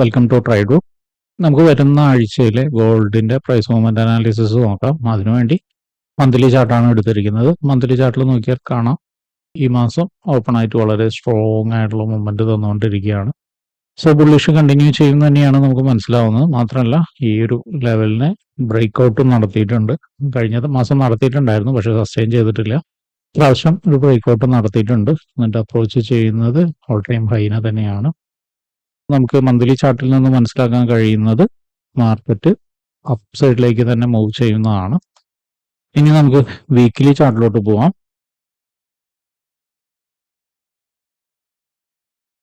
Welcome to try do നമുക്ക് വരുന്ന ആഴ്ചയിലെ ഗോൾഡിന്റെ പ്രൈസ് മൂവ്മെന്റ് അനാലിസിസ് നോക്കാം. അതിനുവേണ്ടി മന്ത്ലി ചാർട്ടാണ് എടുത്തിരിക്കുന്നത്. മന്ത്ലി ചാർട്ടിൽ നോക്കിയാൽ കാണാം. ഈ മാസം ഓപ്പൺ ആയിട്ട് വളരെ സ്ട്രോങ് ആയിട്ടുള്ള മൂവ്മെന്റ് തന്നുകൊണ്ടിരിക്കുകയാണ്. സോ ബുള്ളിഷ് കണ്ടിന്യൂ ചെയ്യുന്ന തന്നെയാണ് നമുക്ക് മനസ്സിലാവുന്നത്. മാത്രമല്ല ഈ ഒരു ലെവലിനെ ബ്രേക്ക് ഔട്ടും നടത്തിയിട്ടുണ്ട്. കഴിഞ്ഞ മാസം നടത്തിയിട്ടുണ്ടായിരുന്നു പക്ഷെ സസ്റ്റെയിൻ ചെയ്തിട്ടില്ല. പ്രാവശ്യം ഒരു ബ്രേക്ക് ഔട്ട് നടത്തിയിട്ടുണ്ട്. എന്നിട്ട് അപ്രോച്ച് ചെയ്യുന്നത് ഓൾ ടൈം ഹൈനെ തന്നെയാണ്. നമുക്ക് മന്ത്ലി ചാർട്ടിൽ നിന്ന് മനസ്സിലാക്കാൻ കഴിയുന്നത് മാർക്കറ്റ് അപ്പ് സൈഡിലേക്ക് തന്നെ മൂവ് ചെയ്യുന്നതാണ്. ഇനി നമുക്ക് വീക്കിലി ചാർട്ടിലോട്ട് പോവാം.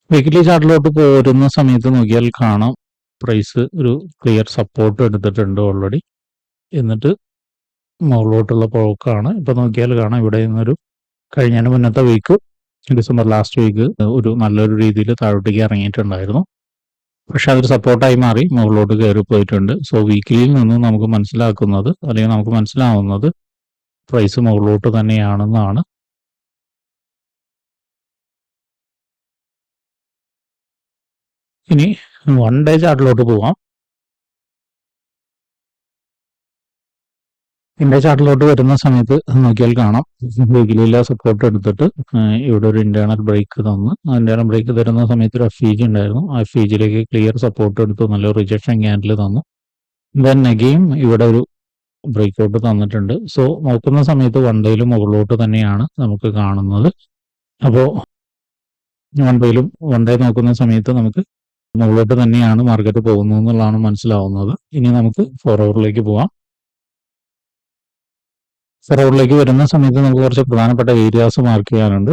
വീക്കിലി ചാർട്ടിലോട്ട് പോരുന്ന സമയത്ത് നോക്കിയാൽ കാണാം. പ്രൈസ് ഒരു ക്ലിയർ സപ്പോർട്ട് എടുത്തിട്ടുണ്ട് ഓൾറെഡി എന്നിട്ട് മുകളിലോട്ടുള്ള പോക്കാണ്. ഇപ്പൊ നോക്കിയാൽ കാണാം ഇവിടെ നിന്നൊരു കഴിഞ്ഞതിന് മുന്നത്തെ വീക്ക് ഡിസംബർ ലാസ്റ്റ് വീക്ക് ഒരു നല്ലൊരു രീതിയിൽ താഴോട്ടേക്ക് ഇറങ്ങിയിട്ടുണ്ടായിരുന്നു. പക്ഷെ അതൊരു സപ്പോർട്ടായി മാറി മുകളിലോട്ട് കയറി പോയിട്ടുണ്ട്. സോ വീക്കിലിയിൽ നിന്ന് നമുക്ക് മനസ്സിലാക്കുന്നത് അല്ലെങ്കിൽ നമുക്ക് മനസ്സിലാവുന്നത് പ്രൈസ് മുകളിലോട്ട് തന്നെയാണെന്നാണ്. ഇനി വൺ ഡേ ചാർട്ടിലോട്ട് പോവാം. ഇന്ത്യ ചാർട്ടിലോട്ട് വരുന്ന സമയത്ത് നോക്കിയാൽ കാണാം. വീക്കിലില്ല സപ്പോർട്ട് എടുത്തിട്ട് ഇവിടെ ഒരു ഇന്റേണൽ ബ്രേക്ക് തന്ന്. ഇന്റേണൽ ബ്രേക്ക് തരുന്ന സമയത്ത് ഒരു എഫ് ഉണ്ടായിരുന്നു. ആ എഫ് ക്ലിയർ സപ്പോർട്ട് എടുത്ത് നല്ല റിജക്ഷൻ ക്യാൻഡിൽ തന്നു. ദെൻ അഗെയിം ഇവിടെ ഒരു ബ്രേക്ക് ഔട്ട് തന്നിട്ടുണ്ട്. സോ നോക്കുന്ന സമയത്ത് വൺ ഡേയിൽ മുകളിലോട്ട് തന്നെയാണ് നമുക്ക് കാണുന്നത്. അപ്പോൾ വൺ ഡേയിലും വൺ ഡേ നോക്കുന്ന സമയത്ത് നമുക്ക് മുകളിലോട്ട് തന്നെയാണ് മാർക്കറ്റ് പോകുന്നത് എന്നുള്ളതാണ് മനസ്സിലാവുന്നത്. ഇനി നമുക്ക് ഫോർ അവറിലേക്ക് പോവാം. റോഡിലേക്ക് വരുന്ന സമയത്ത് നമുക്ക് കുറച്ച് പ്രധാനപ്പെട്ട ഏരിയാസ് മാർക്ക് ചെയ്യാനുണ്ട്.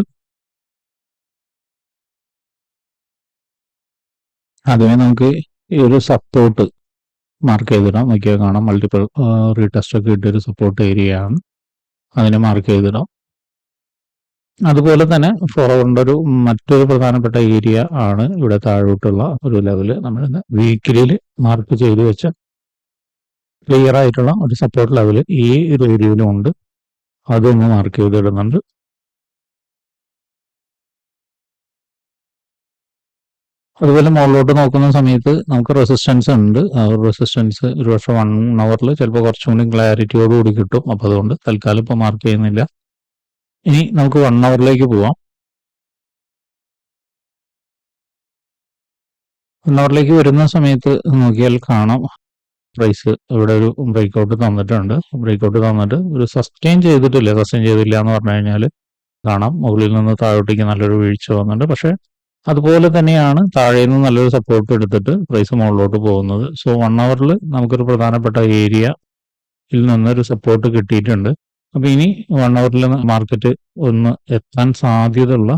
ആദ്യമേ നമുക്ക് ഈ ഒരു സപ്പോർട്ട് മാർക്ക് ചെയ്തിടാം. നോക്കിയാൽ കാണാം. മൾട്ടിപ്പിൾ റീടെസ്റ്റ് ഒക്കെ ഇട്ടൊരു സപ്പോർട്ട് ഏരിയ ആണ്. അതിനെ മാർക്ക് ചെയ്തിടാം. അതുപോലെ തന്നെ ഫോറവറിന്റെ ഒരു മറ്റൊരു പ്രധാനപ്പെട്ട ഏരിയ ആണ് ഇവിടെ താഴോട്ടുള്ള ഒരു ലെവൽ നമ്മൾ വീക്കിലിയിൽ മാർക്ക് ചെയ്ത് വെച്ച ക്ലിയർ ആയിട്ടുള്ള ഒരു സപ്പോർട്ട് ലെവൽ ഈ ഒരു ഏരിയയിലും ഉണ്ട്. അതൊന്ന് മാർക്ക് ചെയ്തിടുന്നുണ്ട്. അതുപോലെ മുകളിലോട്ട് നോക്കുന്ന സമയത്ത് നമുക്ക് റെസിസ്റ്റൻസ് ഉണ്ട്. ആ റെസിസ്റ്റൻസ് ഒരു വൺ അവറിൽ ചിലപ്പോൾ കുറച്ചും കൂടി ക്ലാരിറ്റിയോട് കൂടി കിട്ടും. അപ്പോൾ അതുകൊണ്ട് തൽക്കാലം ഇപ്പോൾ മാർക്ക് ചെയ്യുന്നില്ല. ഇനി നമുക്ക് വൺ അവറിലേക്ക് പോവാം. വൺ അവറിലേക്ക് വരുന്ന സമയത്ത് നോക്കിയാൽ കാണാം. പ്രൈസ് ഇവിടെ ഒരു ബ്രേക്ക് ഔട്ട് തന്നിട്ടുണ്ട്. ബ്രേക്ക് ഔട്ട് തന്നിട്ട് ഒരു സസ്റ്റെയിൻ ചെയ്തിട്ടില്ല. സസ്റ്റെയിൻ ചെയ്തില്ല എന്ന് പറഞ്ഞു കഴിഞ്ഞാൽ കാണാം. മുകളിൽ നിന്ന് താഴോട്ടേക്ക് നല്ലൊരു വീഴ്ച വന്നിട്ടുണ്ട്. പക്ഷെ അതുപോലെ തന്നെയാണ് താഴെ നിന്ന് നല്ലൊരു സപ്പോർട്ട് എടുത്തിട്ട് പ്രൈസ് മുകളിലോട്ട് പോകുന്നത്. സോ വൺ അവറിൽ നമുക്കൊരു പ്രധാനപ്പെട്ട ഏരിയയിൽ നിന്നൊരു സപ്പോർട്ട് കിട്ടിയിട്ടുണ്ട്. അപ്പോൾ ഇനി വൺ അവറിൽ മാർക്കറ്റ് ഒന്ന് എത്താൻ സാധ്യതയുള്ള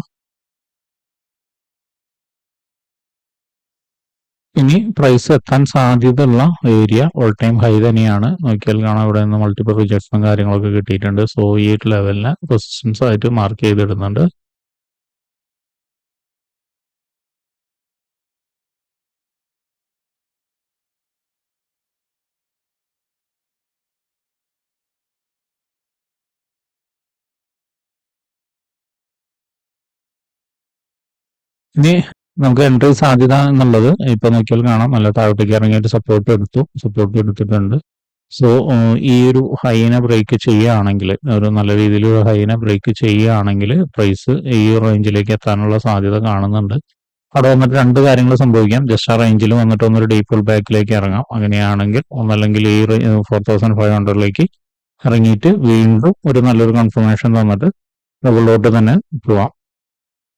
ഇനി പ്രൈസ് എത്താൻ സാധ്യതയുള്ള ഏരിയ ഓൾ ടൈം ഹൈ തന്നെയാണ്. നോക്കിയാൽ കാണാം ഇവിടെ നിന്ന് മൾട്ടിപ്പിൾ റിജക്ഷനും കാര്യങ്ങളൊക്കെ കിട്ടിയിട്ടുണ്ട്. സോ ഈ ലെവലിന് റെസിസ്റ്റൻസ് ആയിട്ട് മാർക്ക് ചെയ്തിടുന്നുണ്ട്. ഇനി നമുക്ക് എൻട്രി സാധ്യത എന്നുള്ളത് ഇപ്പൊ നോക്കിയാൽ കാണാം. നല്ല താഴോട്ടേക്ക് ഇറങ്ങിയിട്ട് സപ്പോർട്ട് എടുത്തു. സപ്പോർട്ട് എടുത്തിട്ടുണ്ട്. സോ ഈ ഒരു ഹൈനെ ബ്രേക്ക് ചെയ്യുകയാണെങ്കിൽ ഒരു നല്ല രീതിയിൽ ഒരു ഹൈനെ ബ്രേക്ക് ചെയ്യുകയാണെങ്കിൽ പ്രൈസ് ഈ റേഞ്ചിലേക്ക് എത്താനുള്ള സാധ്യത കാണുന്നുണ്ട്. അവിടെ വന്നിട്ട് രണ്ട് കാര്യങ്ങൾ സംഭവിക്കാം. ജസ്റ്റ് ആ റേഞ്ചിൽ വന്നിട്ട് ഒന്നൊരു ഡീപ്പ് ബാക്കിലേക്ക് ഇറങ്ങാം. അങ്ങനെയാണെങ്കിൽ ഒന്നല്ലെങ്കിൽ ഈ ഫോർ തൗസൻഡ് ഫൈവ് ഹൺഡ്രഡിലേക്ക് ഇറങ്ങിയിട്ട് വീണ്ടും ഒരു നല്ലൊരു കൺഫർമേഷൻ തന്നിട്ട് ഡബിളിലോട്ട് തന്നെ പോവാം.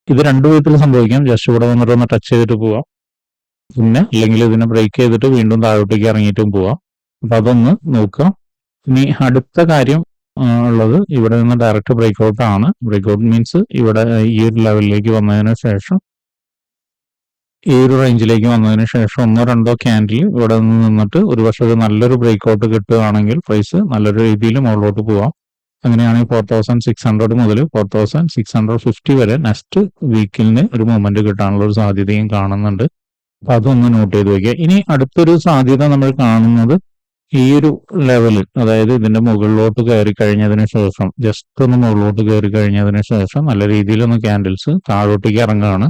ഇത് രണ്ടു വിധത്തിൽ സംഭവിക്കാം. ജസ്റ്റ് ഇവിടെ വന്നിട്ട് ഒന്ന് ടച്ച് ചെയ്തിട്ട് പോവാം. പിന്നെ അല്ലെങ്കിൽ ഇതിനെ ബ്രേക്ക് ചെയ്തിട്ട് വീണ്ടും താഴോട്ടേക്ക് ഇറങ്ങിയിട്ടും പോവാം. അപ്പൊ അതൊന്ന് നോക്കാം. ഇനി അടുത്ത കാര്യം ഉള്ളത് ഇവിടെ നിന്ന് ഡയറക്റ്റ് ബ്രേക്ക് ഔട്ട് ആണ്. ബ്രേക്ക് ഔട്ട് മീൻസ് ഇവിടെ ഈ ഒരു ലെവലിലേക്ക് വന്നതിന് ശേഷം ഈ ഒരു റേഞ്ചിലേക്ക് വന്നതിന് ശേഷം ഒന്നോ രണ്ടോ ക്യാൻഡിൽ ഇവിടെ നിന്ന് നിന്നിട്ട് ഒരു പക്ഷേ നല്ലൊരു ബ്രേക്ക് ഔട്ട് കിട്ടുകയാണെങ്കിൽ പ്രൈസ് നല്ലൊരു രീതിയിൽ മുകളിലോട്ട് പോവാം. അങ്ങനെയാണെങ്കിൽ ഫോർ തൗസൻഡ് സിക്സ് ഹൺഡ്രഡ് മുതൽ four thousand six hundred fifty വരെ നെക്സ്റ്റ് വീക്കിലിന് ഒരു മൂവ്മെന്റ് കിട്ടാനുള്ള ഒരു സാധ്യതയും കാണുന്നുണ്ട്. അപ്പൊ അതൊന്ന് നോട്ട് ചെയ്ത് വെക്കുക. ഇനി അടുത്തൊരു സാധ്യത നമ്മൾ കാണുന്നത് ഈ ഒരു ലെവലിൽ അതായത് ഇതിന്റെ മുകളിലോട്ട് കയറി കഴിഞ്ഞതിന് ശേഷം ജസ്റ്റ് ഒന്ന് മുകളിലോട്ട് കയറി കഴിഞ്ഞതിന് ശേഷം നല്ല രീതിയിലൊന്ന് ക്യാൻഡിൽസ് താഴോട്ടേക്ക് ഇറങ്ങുകയാണ്.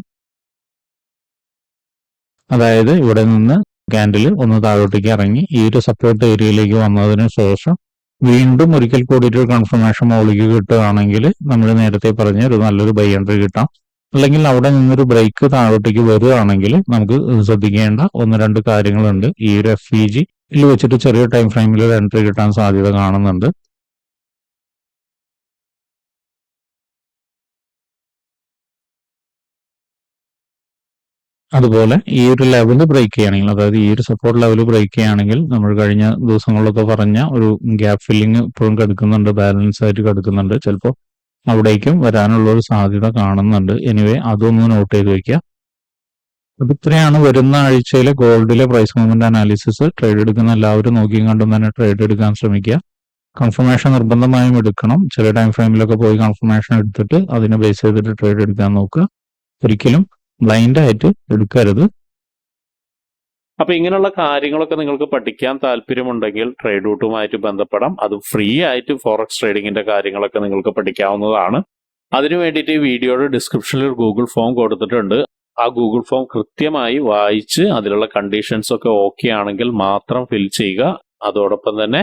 അതായത് ഇവിടെ നിന്ന് ക്യാൻഡിൽ ഒന്ന് താഴോട്ടേക്ക് ഇറങ്ങി ഈ ഒരു സപ്പോർട്ട് ഏരിയയിലേക്ക് വന്നതിന് ശേഷം വീണ്ടും ഒരിക്കൽ കൂടിയിട്ട് ഒരു കൺഫർമേഷൻ മുകളിലേക്ക് കിട്ടുകയാണെങ്കിൽ നമ്മൾ നേരത്തെ പറഞ്ഞ ഒരു നല്ലൊരു ബൈ എൻട്രി കിട്ടാം. അല്ലെങ്കിൽ അവിടെ നിന്നൊരു ബ്രേക്ക് താഴോട്ടേക്ക് വരികയാണെങ്കിൽ നമുക്ക് ശ്രദ്ധിക്കേണ്ട ഒന്ന് രണ്ട് കാര്യങ്ങളുണ്ട്. ഈ ഒരു എഫ് ഇ ജി വെച്ചിട്ട് ചെറിയ ടൈം ഫ്രെയിമിൽ ഒരു എൻട്രി കിട്ടാൻ സാധ്യത കാണുന്നുണ്ട്. അതുപോലെ ഈ ഒരു ലെവൽ ബ്രേക്ക് ചെയ്യുകയാണെങ്കിൽ അതായത് ഈ ഒരു സപ്പോർട്ട് ലെവൽ ബ്രേക്ക് ചെയ്യുകയാണെങ്കിൽ നമ്മൾ കഴിഞ്ഞ ദിവസങ്ങളിലൊക്കെ പറഞ്ഞ ഒരു ഗ്യാപ്പ് ഫില്ലിംഗ് ഇപ്പോഴും കിടക്കുന്നുണ്ട് ബാലൻസ് ആയിട്ട് കിടക്കുന്നുണ്ട്. ചിലപ്പോൾ അവിടേക്കും വരാനുള്ള ഒരു സാധ്യത കാണുന്നുണ്ട്. എനിവേ അതൊന്ന് നോട്ട് ചെയ്ത് വെക്കുക. അപ്പൊ ഇത്രയാണ് വരുന്ന ആഴ്ചയിലെ ഗോൾഡിലെ പ്രൈസ് മൂവ്മെന്റ് അനാലിസിസ് ട്രേഡ് എടുക്കുന്ന എല്ലാവരും നോക്കിയും കണ്ടും തന്നെ ട്രേഡ് എടുക്കാൻ ശ്രമിക്കുക. കൺഫർമേഷൻ നിർബന്ധമായും എടുക്കണം. ചില ടൈം ഫ്രെയിമിലൊക്കെ പോയി കൺഫർമേഷൻ എടുത്തിട്ട് അതിനെ ബേസ് ചെയ്തിട്ട് ട്രേഡ് എടുക്കാൻ നോക്കുക. ഒരിക്കലും ബ്ലൈൻഡ് ആയിട്ട് എടുക്കരുത്. അപ്പൊ ഇങ്ങനെയുള്ള കാര്യങ്ങളൊക്കെ നിങ്ങൾക്ക് പഠിക്കാൻ താല്പര്യമുണ്ടെങ്കിൽ ട്രേഡ് റൂട്ടുമായിട്ട് ബന്ധപ്പെടാം. അത് ഫ്രീ ആയിട്ട് ഫോറക്സ് ട്രേഡിങ്ങിന്റെ കാര്യങ്ങളൊക്കെ നിങ്ങൾക്ക് പഠിക്കാവുന്നതാണ്. അതിനു വേണ്ടിയിട്ട് വീഡിയോയുടെ ഡിസ്ക്രിപ്ഷനിൽ ഒരു ഗൂഗിൾ ഫോം കൊടുത്തിട്ടുണ്ട്. ആ ഗൂഗിൾ ഫോം കൃത്യമായി വായിച്ച് അതിലുള്ള കണ്ടീഷൻസ് ഒക്കെ ഓക്കെ ആണെങ്കിൽ മാത്രം ഫിൽ ചെയ്യുക. അതോടൊപ്പം തന്നെ